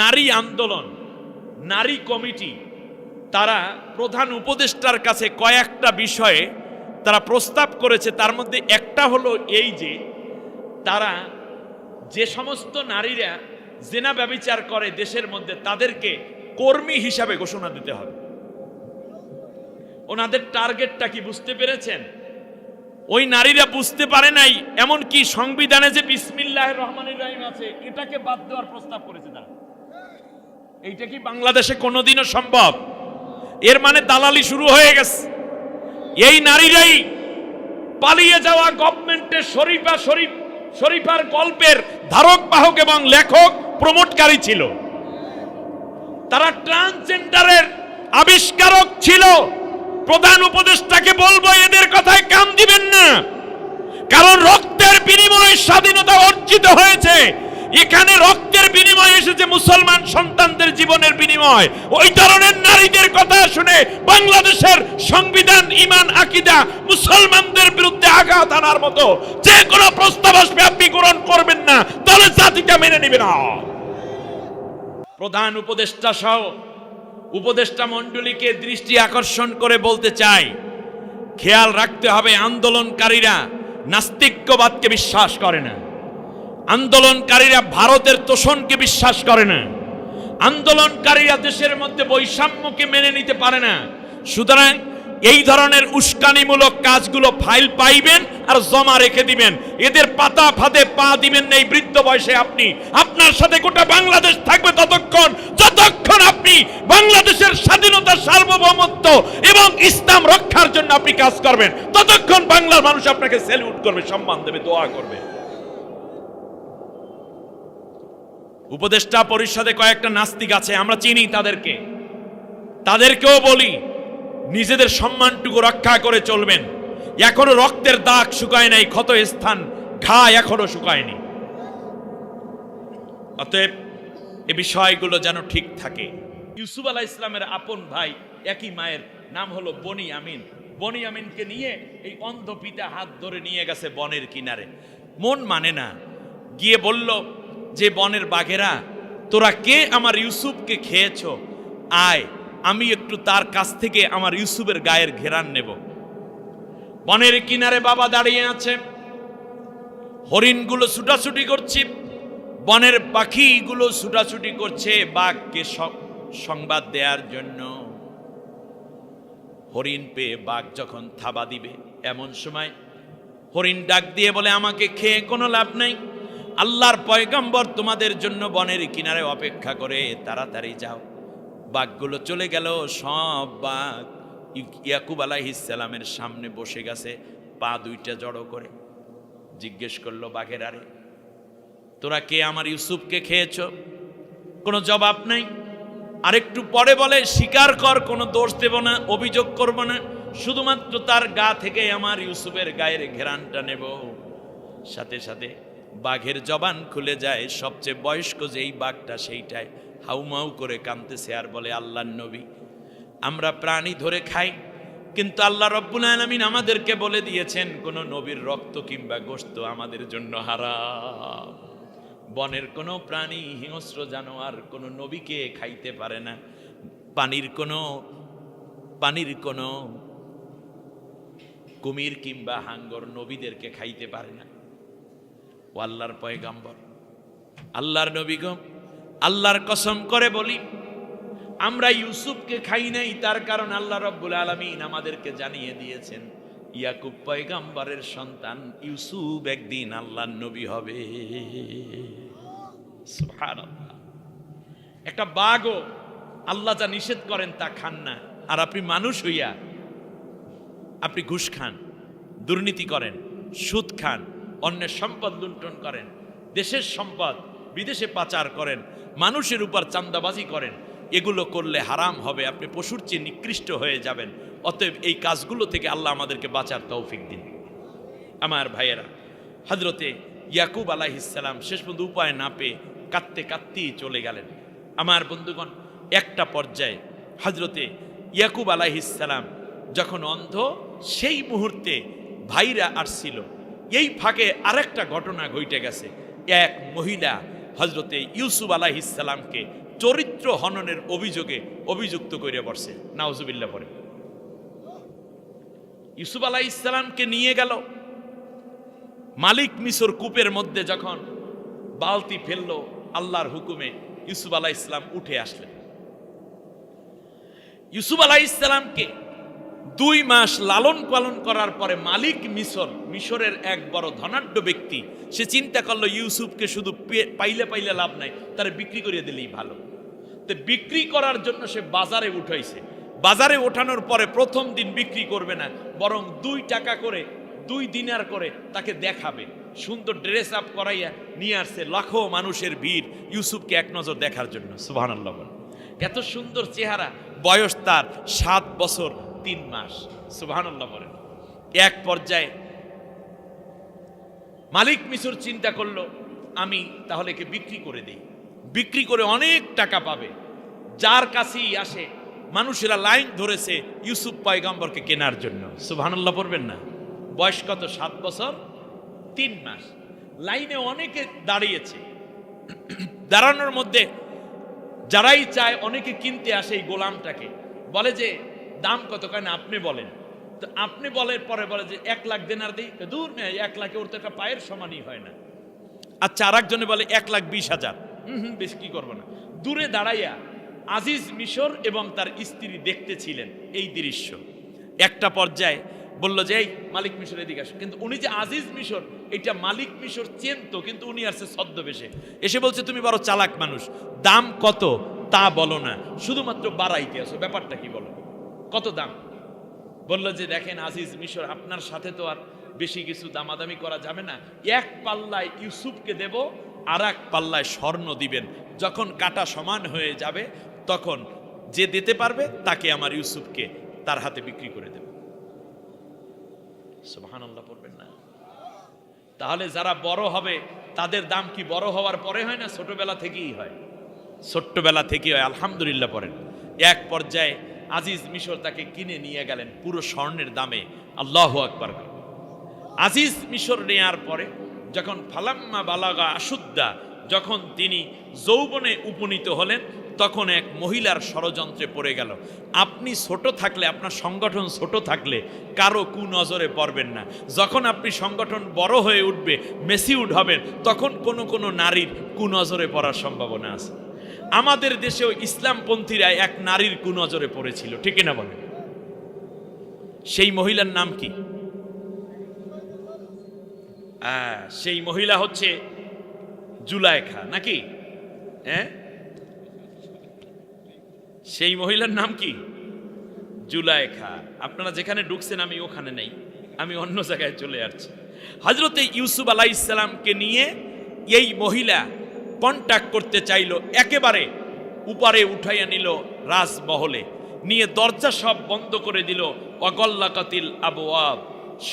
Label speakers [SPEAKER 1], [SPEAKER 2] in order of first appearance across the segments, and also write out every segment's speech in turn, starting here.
[SPEAKER 1] নারী আন্দোলন, নারী কমিটি, তারা প্রধান উপদেষ্টার কাছে কয়েকটা বিষয়ে তারা প্রস্তাব করেছে। তার মধ্যে একটা হলো এই যে, তারা যে সমস্ত নারীরা জেনা ব্যবিচার করে দেশের মধ্যে, তাদেরকে কর্মী হিসাবে ঘোষণা দিতে হবে। ওনাদের টার্গেটটা কি বুঝতে পেরেছেন? ওই নারীরা বুঝতে পারে নাই এমন কি সংবিধানে যে বিসমিল্লাহ রহমানির রহিম আছে, এটাকে বাদ দেওয়ার প্রস্তাব করেছে তারা। এইটা কি বাংলাদেশে কোনোদিনও সম্ভব? এর মানে দালালি শুরু হয়ে গেছে। এই নারীরাই পালিয়ে যাওয়া গভর্নমেন্টের শরীফা শরীফ, শরীফার গল্পের ধারক, বাহক এবং লেখক প্রমোটকারী ছিল। তারা ট্রান্সজেন্ডারের আবিষ্কারক ছিল। প্রধান উপদেষ্টাকে বলব, এদের কথায় কান দিবেন না। কারণ রক্তের বিনিময়ে স্বাধীনতা অর্জিত হয়েছে। এখানে রক্তের বিনিময়ে এসেছে মুসলমান সন্তানদের জীবনের বিনিময়। ওই ধরনের নারীদের কথা শুনে বাংলাদেশের সংবিধান ইমান আকিদা মুসলমানদের বিরুদ্ধে আঘাত আনার মতো যে কোনো প্রস্তাব আসবে, আপনি গ্রহণ করবেন না। তাহলে জাতিটা মেনে নেবে না। প্রধান উপদেষ্টা সহ উপদেষ্টা মণ্ডলীকে দৃষ্টি আকর্ষণ করে বলতে চাই, খেয়াল রাখতে হবে আন্দোলনকারীরা নাস্তিক্যবাদকে বিশ্বাস করে না। আন্দোলনকারীরা ভারতের তোষণকে বিশ্বাস করে না। আন্দোলনকারীরা দেশের মধ্যে বৈষম্যকে মেনে নিতে পারে না। সুতরাং এই ধরনের উস্কানিমূলক কাজগুলো ফাইল পাইবেন আর জমা রেখে দিবেন। এদের পাতা ফাঁদে পা দিবেন না এই বৃদ্ধ বয়সে আপনি। আপনার সাথে গোটা বাংলাদেশ থাকবে ততক্ষণ, যতক্ষণ আপনি বাংলাদেশের স্বাধীনতা সার্বভৌমত্ব এবং ইসলাম রক্ষার জন্য আপনি কাজ করবেন, ততক্ষণ বাংলার মানুষ আপনাকে স্যালিউট করবে, সম্মান দেবে, দোয়া করবে। উপদেষ্টা পরিষদে কয়েকটা নাস্তিক আছে, আমরা চিনি তাদেরকে। তাদেরকেও বলি, নিজেদের সম্মানটুকু রক্ষা করে চলবেন। এখনও রক্তের দাগ শুকায় নাই, ক্ষত স্থান ঘা এখনও শুকায়নি। অতএব এ বিষয়গুলো যেন ঠিক থাকে। ইউসুফ আলাহ ইসলামের আপন ভাই, একই মায়ের নাম হলো বনি আমিন। বনি আমিনকে নিয়ে এই অন্ধ পিতা হাত ধরে নিয়ে গেছে বনের কিনারে। মন মানে না, গিয়ে বলল যে বনের বাঘেরা, তোরা কে আমার ইউসুফকে খেয়েছ? আয়, আমি একটু তার কাছ থেকে আমার ইউসুফের গায়ের ঘেরান নেব। বনের কিনারে বাবা দাঁড়িয়ে আছে। হরিণগুলো ছুটাছুটি করছে। বনের পাখিগুলো ছুটাছুটি করছে বাঘকে সংবাদ দেওয়ার জন্য। হরিণ পেয়ে বাঘ যখন থাবা দিবে, এমন সময় হরিণ ডাক দিয়ে বলে, আমাকে খেয়ে কোনো লাভ নাই। আল্লাহর পয়গম্বর তোমাদের জন্য বনের কিনারে অপেক্ষা করে, তাড়াতাড়ি যাও। বাঘগুলো চলে গেল, সব বাঘ ইয়াকুব আলাইহিসসালামের সামনে বসে গেছে, পা দুইটা জড়ো করে। জিজ্ঞেস করল, বাঘের আরে, তোরা কে? আমার ইউসুফকে খেয়েছ? কোনো জবাব নাই? আরেকটু পরে বলে স্বীকার কর, কোনো দোষ দেব না, অভিযোগ করব না, শুধুমাত্র তার গা থেকে আমার ইউসুফের গায়ের ঘেরানটা নেব। সাথে সাথে বাঘের জবান খুলে যায়, সবচেয়ে বয়স্ক যেই বাঘটা সেইটায় হাউমাউ করে কামতেছে আর বলে আল্লাহ নবী, আমরা প্রাণী ধরে খাই, কিন্তু আল্লাহ রব্বুল আলমিন আমাদেরকে বলে দিয়েছেন, কোন নবীর রক্ত কিংবা গোস্ত আমাদের জন্য হারাম। বনের কোনো প্রাণী, হিংস্র জানোয়ার কোনো নবীকে খাইতে পারে না। পানির কোনো পানির কোনো কুমির কিংবা হাঙ্গর নবীদেরকে খাইতে পারে না। ও আল্লাহর পয়গাম্বর আল্লাহর নবীগম আল্লাহর কসম করে বলি, আমরা ইউসুফকে খাই নাই, তার কারণ আল্লাহ রব্বুল আলমিন আমাদেরকে জানিয়ে দিয়েছেন, ইয়াকুব পয়গাম্বরের সন্তান ইউসুফ একদিন আল্লাহর নবী হবে। একটা বাঘও আল্লাহ যা নিষেধ করেন তা খান না, আর আপনি মানুষ হইয়া আপনি ঘুষ খান, দুর্নীতি করেন, সুদ খান অন্যের সম্পদ লুণ্ঠন করেন, দেশের সম্পদ বিদেশে পাচার করেন, মানুষের উপর চান্দাবাজি করেন, এগুলো করলে হারাম হবে, আপনি পশুর চেয়ে নিকৃষ্ট হয়ে যাবেন। অতএব এই কাজগুলো থেকে আল্লাহ আমাদেরকে বাঁচার তৌফিক দিন। আমার ভাইয়েরা হজরতে ইয়াকুব আলাইহিসাল্লাম শেষ পর্যন্ত উপায় না পেয়ে কাঁদতে কাঁদতেই চলে গেলেন। আমার বন্ধুগণ, একটা পর্যায়ে হজরতে ইয়াকুব আলাইহিসাল্লাম যখন অন্ধ, সেই মুহূর্তে ভাইরা আসছিল এই ফাঁকে আরেকটা ঘটনা ঘটে গেছে। এক মহিলা হজরতে ইউসুফ আলাহিসাল্লামকে চরিত্র হননের অভিযোগে অভিযুক্ত করে বসছে নাওজুবিল্লা পরে ইউসুফ আলাহ ইসলামকে নিয়ে গেল। মালিক মিশর কূপের মধ্যে যখন বালতি ফেলল, আল্লাহর হুকুমে ইউসুফ আলাহ ইসলাম উঠে আসলেন। ইউসুফ আলাহ ইসলামকে দুই মাস লালন পালন করার পরে মালিক মিশর, মিশরের এক বড় ধনাঢ্য ব্যক্তি, সে চিন্তা করল ইউসুফকে শুধু পাইলে পাইলে লাভ নাই, তার বিক্রি করিয়ে দিলেই ভালো। তো বিক্রি করার জন্য সে বাজারে উঠাইছে। বাজারে ওঠানোর পরে প্রথম দিন বিক্রি করবে না, বরং দুই টাকা করে, দুই দিনার করে তাকে দেখাবে। সুন্দর ড্রেস আপ করাইয়া নিয়ে আসছে লাখো মানুষের ভিড় ইউসুফকে এক নজর দেখার জন্য। সুবাহ এত সুন্দর চেহারা, বয়স তার সাত বছর। তিন মাস। সুবাহান্লাহ বলেন। এক পর্যায়ে মালিক মিশর চিন্তা করল, আমি তাহলে একে বিক্রি করে দিই। বিক্রি করে অনেক টাকা পাবে। যার কাছেই আসে, মানুষেরা লাইন ধরেছে ইউসুফ পয়গাম্বরকে কেনার জন্য। সুবহানাল্লাহ পড়বেন না। বয়স কত? সাত বছর? তিন মাস। লাইনে অনেকে দাঁড়িয়েছে। দাঁড়ানোর মধ্যে যারাই চায় অনেকে কিনতে আসে এই গোলামটাকে। বলে যে দাম কত কেন আপনি বলেন? তো আপনি বলে, পরে বলে যে এক লাখ দেনার দিই। দূর নেই, এক লাখে ওর তো একটা পায়ের সমানই হয় না। আচ্ছা আর একজনে বলে এক লাখ বিশ হাজার। হুম হুম, বেশ, কি করব না। দূরে দাঁড়াইয়া আজিজ মিশর এবং তার স্ত্রী দেখতে ছিলেন এই দৃশ্য। একটা পর্যায়ে বলল যে, এই মালিক মিশর এদিকে আসো। কিন্তু উনি যে আজিজ মিশর, এটা মালিক মিশর চেনতো, কিন্তু উনি আসছে ছদ্মবেশে। এসে বলছে, তুমি বড় চালাক মানুষ, দাম কত তা বলো না। শুধুমাত্র বাড়াইতে আসো। ব্যাপারটা কি বলো? কত দাম? বলল যে, দেখেন আজিজ মিশর, আপনার সাথে তো আর বেশি কিছু দামাদামি করা যাবে না। এক পাল্লায় ইউসুফকে দেব আর এক পাল্লায় স্বর্ণ দিবেন। যখন কাটা সমান হয়ে যাবে, তখন যে দিতে পারবে, তাকে আমার ইউসুফকে তার হাতে বিক্রি করে দেব। সুবহানাল্লাহ, পড়বেন না। তাহলে যারা বড় হবে, তাদের দাম কি বড় হওয়ার পরে হয় না ছোটবেলা থেকেই হয়? ছোট্টবেলা থেকেই হয়, আলহামদুলিল্লাহ, পড়েন। এক পর্যায়ে আজিজ মিশর তাকে কিনে নিয়ে গেলেন পুরো স্বর্ণের দামে। আল্লাহ আকবার আজিজ মিশর নেয়ার পরে যখন ফালাম্মা বালাগা আশুদ্দা, যখন তিনি যৌবনে উপনীত হলেন, তখন এক মহিলার ষড়যন্ত্রে পড়ে গেল। আপনি ছোট থাকলে, আপনার সংগঠন ছোট থাকলে কারও কুনজরে পড়বেন না। যখন আপনি সংগঠন বড় হয়ে উঠবে মেসিউড হবেন, তখন কোনো কোনো নারীর কুনজরে পড়ার সম্ভাবনা আছে। আমাদের দেশেও ইসলামপন্থীরা এক নারীর কুনজরে পড়েছিল, ঠিক না বলেন? সেই মহিলার নাম কি? সেই মহিলা হচ্ছে জুলাইখা, নাকি? হ্যাঁ? সেই মহিলার নাম কি? জুলাইখা। আপনারা যেখানে ঢুকছেন, আমি ওখানে নেই, আমি অন্য জায়গায় চলে আসছি। হজরতে ইউসুফ আলাহ ইসলামকে নিয়ে এই মহিলা কন্ট্যাক্ট করতে চাইলো, একেবারে উপরে উঠাইয়া নিল রাজমহলে। নিয়ে দরজা সব বন্ধ করে দিল অগল্লা কাতিল আবু আব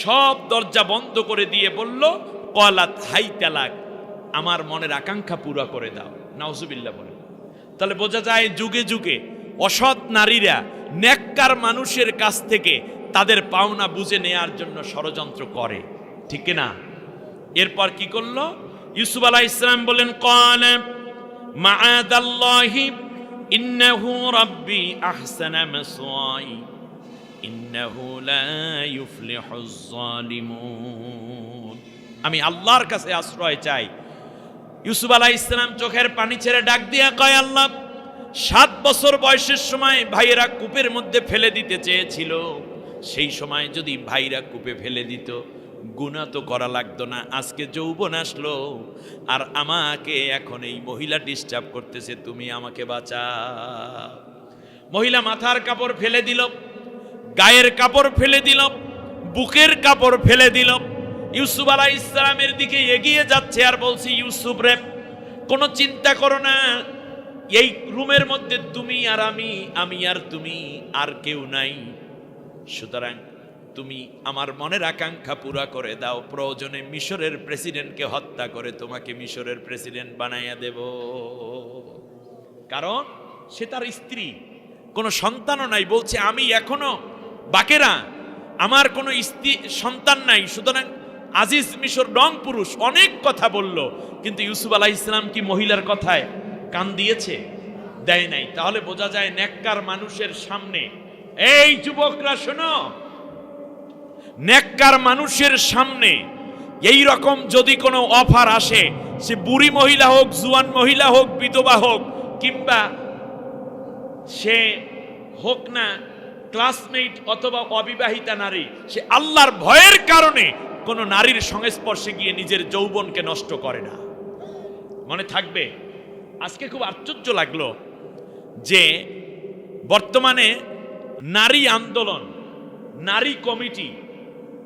[SPEAKER 1] সব দরজা বন্ধ করে দিয়ে বলল, কলাত হাই তালাক আমার মনের আকাঙ্ক্ষা পুরা করে দাও। নাউজুবিল্লাহ বলে। তাহলে বোঝা যায় যুগে যুগে অসৎ নারীরা নেককার মানুষের কাছ থেকে তাদের পাওনা বুঝে নেয়ার জন্য ষড়যন্ত্র করে। ঠিক না এরপর কি করল? ইউসুফ আলাহ ইসলাম বলেন কল মাআদাল্লাহি, ইন্নাহু রাব্বি আহসানা মাসওয়াই, ইন্নাহু লা ইউফলিহুজ জালিমুন আমি আল্লাহর কাছে আশ্রয় চাই। ইউসুফ আলাহ ইসলাম চোখের পানি ছেড়ে ডাক দিয়া কয়, আল্লাহ, সাত বছর বয়সের সময় ভাইয়েরা কূপের মধ্যে ফেলে দিতে চেয়েছিল। সেই সময় যদি ভাইরা কূপে ফেলে দিত গুণা তো করা লাগতো না। আজকে যৌবন আসলো আর আমাকে এখন এই মহিলা ডিস্টার্ব করতেছে, তুমি আমাকে বাঁচা মহিলা মাথার কাপড় ফেলে দিল, গায়ের কাপড় ফেলে দিল, বুকের কাপড় ফেলে দিল। ইউসুফ আলাহ ইসলামের দিকে এগিয়ে যাচ্ছে আর বলছি, ইউসুফ রে, কোনো চিন্তা করো না, এই রুমের মধ্যে তুমি আর আমি আমি আর তুমি আর কেউ নাই। সুতরাং তুমি আমার মনের আকাঙ্ক্ষা পুরা করে দাও। প্রয়োজনে মিশরের প্রেসিডেন্টকে হত্যা করে তোমাকে মিশরের প্রেসিডেন্ট বানাইয়া দেব। কারণ সে তার স্ত্রী। কোনো সন্তানও নাই, বলছে, আমি এখনও বাকেরা। আমার কোনো স্ত্রী, সন্তান নাই। সুতরাং আজিজ মিশর রং পুরুষ। অনেক কথা বলল, কিন্তু ইউসুফ আলাহ ইসলাম কি মহিলার কথায় কান দিয়েছে? দেয় নাই। তাহলে বোঝা যায় নেককার মানুষের সামনে, এই যুবকরা, শোনো নেককার মানুষের সামনে এই রকম যদি কোনো অফার আসে, সে বুড়ি মহিলা হোক, জুয়ান মহিলা হোক, বিধবা হোক, কিংবা সে হোক না ক্লাসমেট অথবা অবিবাহিতা নারী, সে আল্লাহর ভয়ের কারণে কোনো নারীর সংস্পর্শে গিয়ে নিজের যৌবনকে নষ্ট করে না। মনে থাকবে, আজকে খুব আশ্চর্য লাগল যে বর্তমানে নারী আন্দোলন, নারী কমিটি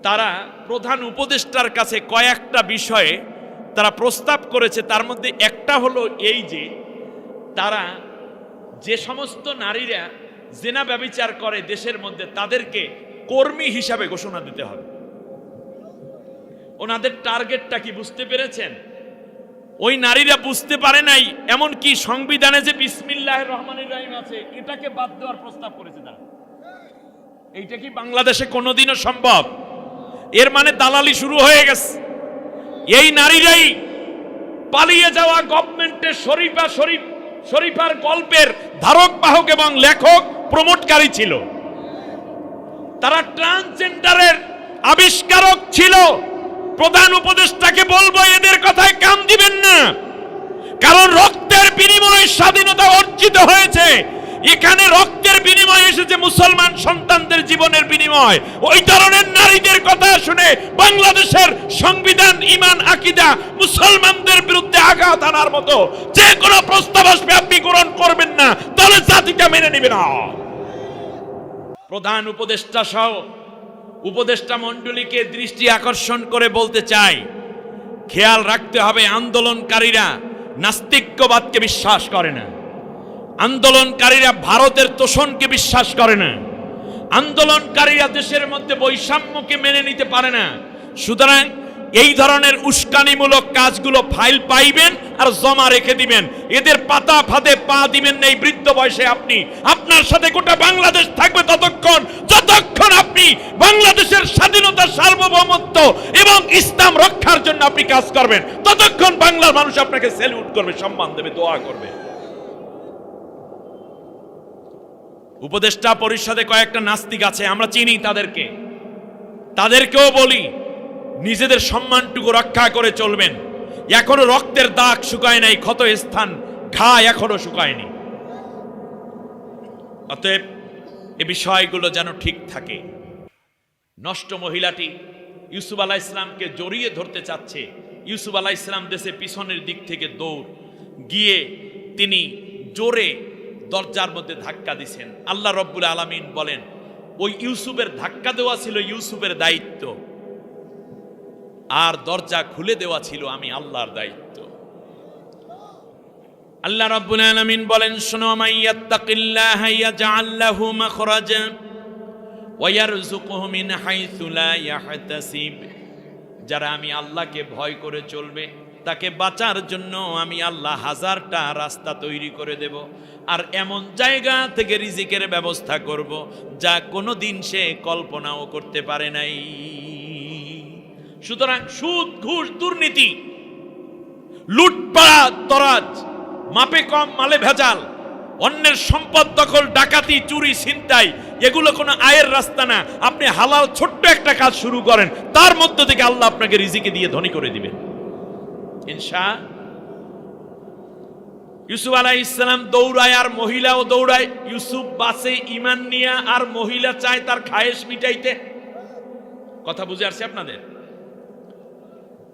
[SPEAKER 1] তারা প্রধান উপদেষ্টার কাছে কয়েকটা বিষয়ে তারা প্রস্তাব করেছে। তার মধ্যে একটা হলো এই যে, তারা যে সমস্ত নারীরা জেনা ব্যবিচার করে দেশের মধ্যে, তাদেরকে কর্মী হিসাবে ঘোষণা দিতে হবে। ওনাদের টার্গেটটা কি বুঝতে পেরেছেন? ওই নারীরা বুঝতে পারে নাই এমন কি সংবিধানে যে বিসমিল্লাহ রহমানির রহিম আছে, এটাকে বাদ দেওয়ার প্রস্তাব করেছে তারা। এইটা কি বাংলাদেশে কোনোদিনও সম্ভব? এর মানে দালালি শুরু হয়ে গেছে। এই নারীরাই পালিয়ে যাওয়া গভর্নমেন্টের শরীফা শরীফ, শরীফার গল্পের ধারক, বাহক এবং লেখক প্রমোটকারী ছিল। তারা ট্রান্সজেন্ডারের আবিষ্কারক ছিল। প্রধান উপদেষ্টাকে বলব, এদের কথায় কান দিবেন না। কারণ রক্তের বিনিময়ে স্বাধীনতা অর্জিত হয়েছে। এখানে রক্তের বিনিময়ে এসেছে মুসলমান সন্তানদের জীবনের বিনিময়। ওই ধরনের নারীদের কথা শুনে বাংলাদেশের সংবিধান ইমান আকিদা মুসলমানদের বিরুদ্ধে আঘাত আনার মতো যে কোনো প্রস্তাব আসবে, আপনি গ্রহণ করবেন না। তাহলে জাতিটা মেনে নেবে না। প্রধান উপদেষ্টা সহ উপদেষ্টা মণ্ডলীকে দৃষ্টি আকর্ষণ করে বলতে চাই, খেয়াল রাখতে হবে আন্দোলনকারীরা নাস্তিক্যবাদকে বিশ্বাস করে না। আন্দোলনকারীরা ভারতের তোষণকে বিশ্বাস করে না। আন্দোলনকারীরা দেশের মধ্যে বৈষম্যকে মেনে নিতে পারে না। সুতরাং এই ধরনের উস্কানিমূলক কাজগুলো ফাইল পাইবেন আর জমা রেখে দিবেন। এদের পাতা ফাঁদে পা দিবেন না এই বৃদ্ধ বয়সে আপনি। আপনার সাথে গোটা বাংলাদেশ থাকবে ততক্ষণ, যতক্ষণ আপনি বাংলাদেশের স্বাধীনতা, সার্বভৌমত্ব এবং ইসলাম রক্ষার জন্য আপনি কাজ করবেন, ততক্ষণ বাংলার মানুষ আপনাকে স্যালুট করবে, সম্মান দেবে, দোয়া করবে। উপদেষ্টা পরিষদে কয়েকটা নাস্তিক আছে, আমরা চিনি তাদেরকে। তাদেরকেও বলি, নিজেদের সম্মানটুকু রক্ষা করে চলবেন। এখনও রক্তের দাগ শুকায় নাই, ক্ষত স্থান ঘা এখনও শুকায়নি। অতএব এ বিষয়গুলো যেন ঠিক থাকে। নষ্ট মহিলাটি ইউসুফ আলাহ ইসলামকে জড়িয়ে ধরতে চাচ্ছে। ইউসুফ আলাহ ইসলাম দেশে পিছনের দিক থেকে দৌড়। গিয়ে তিনি জোরে দরজার মধ্যে ধাক্কা দিছেন। আল্লাহ রব্বুল আলমিন বলেন, ওই ইউসুফের ধাক্কা দেওয়া ছিল ইউসুফের দায়িত্ব। আর দরজা খুলে দেওয়া ছিল আমি আল্লাহর দায়িত্ব। আল্লাহ রাব্বুল আলামিন বলেন, শোনো মিন যারা আমি আল্লাহকে ভয় করে চলবে তাকে বাঁচার জন্য আমি আল্লাহ হাজারটা রাস্তা তৈরি করে দেব। আর এমন জায়গা থেকে রিজিকের ব্যবস্থা করব যা কোনো দিন সে কল্পনাও করতে পারে নাই। সুতরাং সুদ, ঘুষ, দুর্নীতি, লুটপাট, তরাজ, মাপে কম, মালে ভেজাল, অন্যের সম্পদ দখল, ডাকাতি, চুরি, ছিনতাই, এগুলো কোনো আয়ের রাস্তা না। আপনি হালাল ছোট্ট একটা কাজ শুরু করেন, তার মধ্য থেকে আল্লাহ আপনাকে রিজিকে দিয়ে ধনী করে দিবেন। ইনশা। ইউসুফ আলাহ ইসলাম দৌড়ায় আর মহিলাও দৌড়ায়। ইউসুফ বাসে ইমান নিয়া আর মহিলা চায় তার খায়েশ মিটাইতে। কথা বুঝে আসছে আপনাদের?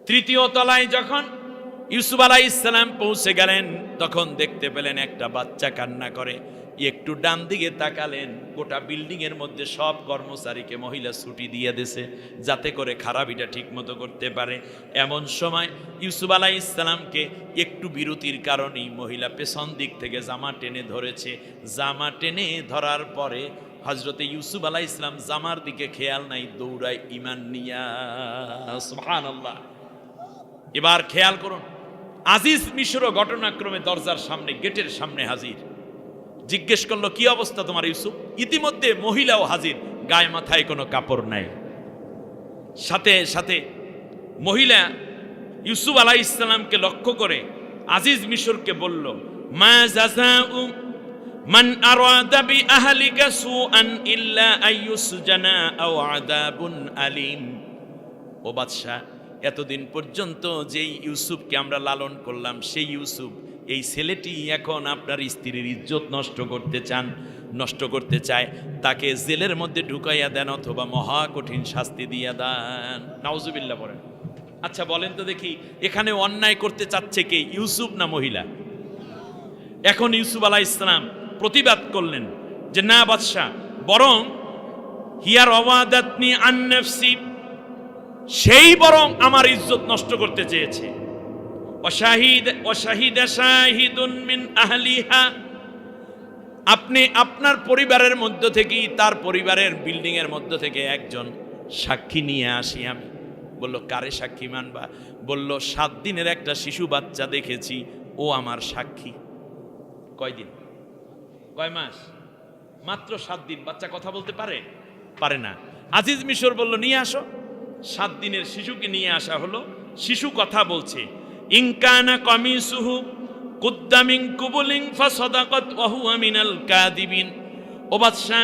[SPEAKER 1] তৃতীয় তলায় যখন ইউসুফ আলাহ ইসলাম পৌঁছে গেলেন, তখন দেখতে পেলেন একটা বাচ্চা কান্না করে। একটু ডান দিকে তাকালেন, গোটা বিল্ডিং এর মধ্যে সব কর্মচারীকে মহিলা ছুটি দিয়ে দিছে, যাতে করে খারাপিটা ঠিক মতো করতে পারে। এমন সময় ইউসুফ আলাহ ইসলামকে একটু বিরতির কারণেই মহিলা পেছন দিক থেকে জামা টেনে ধরেছে। জামা টেনে ধরার পরে হজরতে ইউসুফ আলাহ ইসলাম জামার দিকে খেয়াল নাই, দৌড়ায়, ইমান নিয়া। আল্লাহ এবার খেয়াল করুন, আজিজ মিশর ঘটনাক্রমে দরজার সামনে, গেটের সামনে হাজির। জিজ্ঞেস করল, কি অবস্থা তোমার ইউসুফ? ইতিমধ্যে মহিলাও হাজির, গায়ে মাথায় কোনো কাপড় নাই। সাথে সাথে মহিলা ইউসুফ আলাহ ইসলামকে লক্ষ্য করে আজিজ মিশরকে বলল, মা মান ইল্লা ও এতদিন পর্যন্ত যেই ইউসুফকে আমরা লালন করলাম, সেই ইউসুফ এই ছেলেটি এখন আপনার স্ত্রীর ইজ্জত নষ্ট করতে চান, নষ্ট করতে চায়, তাকে জেলের মধ্যে ঢুকাইয়া দেন অথবা মহা কঠিন শাস্তি দিয়া দেন। নাউজুবিল্লাহ বলেন আচ্ছা বলেন তো দেখি, এখানে অন্যায় করতে চাচ্ছে কে, ইউসুফ না মহিলা? এখন ইউসুফ আলাহ ইসলাম প্রতিবাদ করলেন যে না বাদশাহ, বরং হিয়ার অবাদাতনি আন্নফসি, সেই বরং আমার ইজ্জত নষ্ট করতে চেয়েছে। আপনি আপনার পরিবারের মধ্য থেকেই তার পরিবারের বিল্ডিং এর মধ্য থেকে একজন সাক্ষী নিয়ে আসি আমি। বলল, কারে সাক্ষী মানবা? বলল, সাত দিনের একটা শিশু বাচ্চা দেখেছি, ও আমার সাক্ষী। কয়দিন কয় মাস? মাত্র সাত দিন। বাচ্চা কথা বলতে পারে? পারে না। আজিজ মিশর বলল, নিয়ে আসো। সাত দিনের শিশুকে নিয়ে আসা হলো। শিশু কথা বলছে। ইনকানা কমিসুহু কুদ্দামিং কুবুলিং ফাসাদাকাত ওয়া হুয়া মিনাল কাদিবিন। ও বাদশা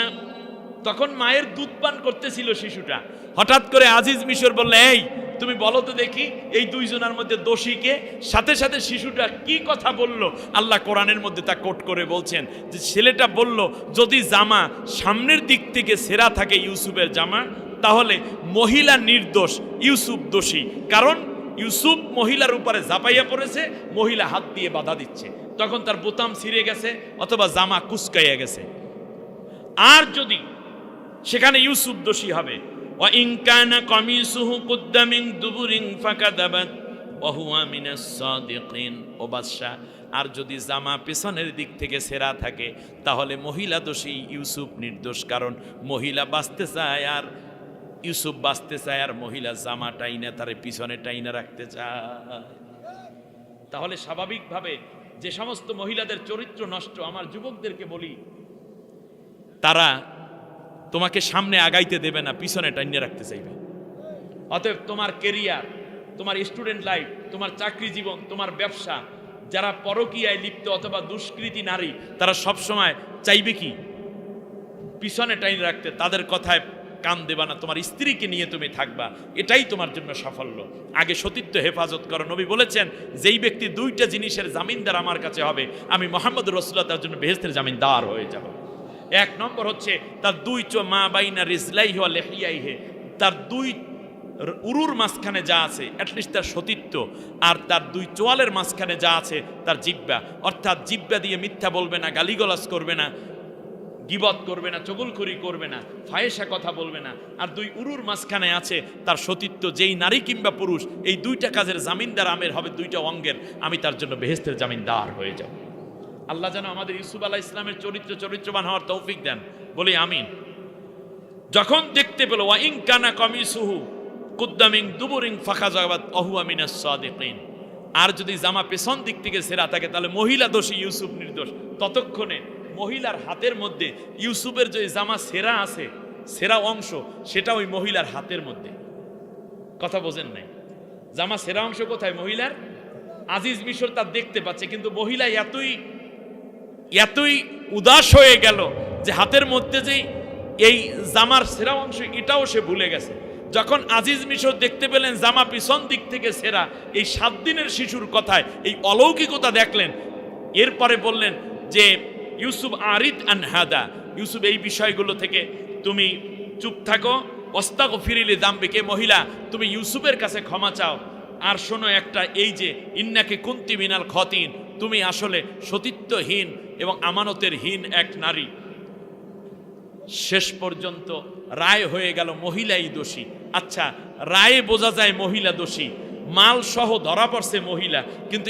[SPEAKER 1] তখন মায়ের দুধ পান করতেছিল শিশুটা। হঠাৎ করে আজিজ মিশর বললে, এই, তুমি বলো তো দেখি, এই দুইজনের মধ্যে দোষীকে সাথে সাথে শিশুটা কি কথা বলল? আল্লাহ কোরআনের মধ্যে তা কোট করে বলছেন যে, ছেলেটা বলল, যদি জামা সামনের দিক থেকে সেরা থাকে ইউসুফের জামা, তাহলে মহিলা নির্দোষ, ইউসুফ দোষী। কারণ ইউসুফ মহিলার উপরে জাপাইয়া পড়েছে, মহিলা হাত দিয়ে বাধা দিচ্ছে। তখন তার বোতাম ছিঁড়ে গেছে অথবা জামা কুচকাইয়া গেছে। আর যদি সেখানে ইউসুফ দোষী হবে আর যদি জামা পেছনের দিক থেকে সেরা থাকে, তাহলে মহিলা দোষী ইউসুফ নির্দোষ, কারণ মহিলা বাঁচতে চায় আর ইউসুফ বাঁচতে চায় আর মহিলা জামা টাইনা তার পিছনে টাইনা রাখতে চায়। তাহলে স্বাভাবিকভাবে যে সমস্ত মহিলাদের চরিত্র নষ্ট, আমার যুবকদেরকে বলি, তারা তোমাকে সামনে আগাইতে দেবে না, পিছনে টাইনে রাখতে চাইবে। অতএব তোমার কেরিয়ার, তোমার স্টুডেন্ট লাইফ, তোমার চাকরি জীবন, তোমার ব্যবসা, যারা পরকীয়ায় লিপ্ত অথবা দুষ্কৃতি নারী, তারা সবসময় চাইবে কি? পিছনে টাইনে রাখতে। তাদের কথায় কান দেবা না, তোমার স্ত্রীকে নিয়ে তুমি থাকবা। এটাই তোমার জন্য সাফল্য। আগে সতীত্ব, হেফাজত করো। নবী বলেছেন, যেই ব্যক্তি দুইটা জিনিসের জামিনদার আমার কাছে হবে, আমি মোহাম্মদ রসুল্লাহ তার জন্য বেহেস্তের জামিনদার হয়ে যাব। এক নম্বর হচ্ছে, তার দুই চো মা বাইনা রিজলাই হওয়া লেহিয়াই হে তার দুই উরুর মাঝখানে যা আছে অ্যাটলিস্ট তার সতীত্ব, আর তার দুই চোয়ালের মাঝখানে যা আছে, তার জিব্বা অর্থাৎ জিব্বা দিয়ে মিথ্যা বলবে না, গালিগলাজ করবে না। গিবত করবে না চগুলখুরি করবে না, ফায়েসা কথা বলবে না। আর দুই উরুর মাঝখানে আছে তার সতীত্ব, যেই নারী কিংবা পুরুষ, এই দুইটা কাজের জামিনদার আমের হবে দুইটা অঙ্গের। আমি তার জন্য বেহেস্তের জামিনদার হয়ে যাব। আল্লাহ যেন আমাদের ইসুফ আলাহ ইসলামের চরিত্র চরিত্রবান হওয়ার তৌফিক দেন। বলি, আমিন। যখন দেখতে পেল ওয়াইং কানা কমিসুহু কুদ্দামিং দুবুরিং ফাঁকা জগাবাত অহু আমিনা সাদিকিন। আর যদি জামা পেছন দিক থেকে সেরা থাকে, তাহলে মহিলা দোষী ইউসুফ নির্দোষ। ততক্ষণে মহিলার হাতের মধ্যে, ইউসুফের যে জামা সেরা আছে, সেরা অংশ, সেটা ওই মহিলার হাতের মধ্যে। কথা বোঝেন নাই? জামা সেরা অংশ কোথায়? মহিলার? আজিজ মিশর তা দেখতে পাচ্ছে, কিন্তু মহিলা এতই এতই উদাস হয়ে গেল যে হাতের মধ্যে যেই এই জামার সেরা অংশ, এটাও সে ভুলে গেছে। যখন আজিজ মিশর দেখতে পেলেন জামা পিছন দিক থেকে সেরা, এই সাত দিনের শিশুর কথায়, এই অলৌকিকতা দেখলেন, এরপরে বললেন যে ইউসুফ আরিদ আন হাদা। ইউসুফ, এই বিষয়গুলো থেকে তুমি চুপ থাকো। অস্তাক ফিরিলে দাম্বিকে মহিলা, তুমি ইউসুফের কাছে ক্ষমা চাও। আর শোনো একটা, এই যে, ইন্নাকে কুন্তি মিনাল খতিন, তুমি আসলে সতীত্বহীন এবং আমানতের হীন এক নারী। শেষ পর্যন্ত রায় হয়ে গেল মহিলাই দোষী। আচ্ছা রায়ে বোঝা যায় মহিলা দোষী। মাল সহ ধরা পড়ছে মহিলা, কিন্তু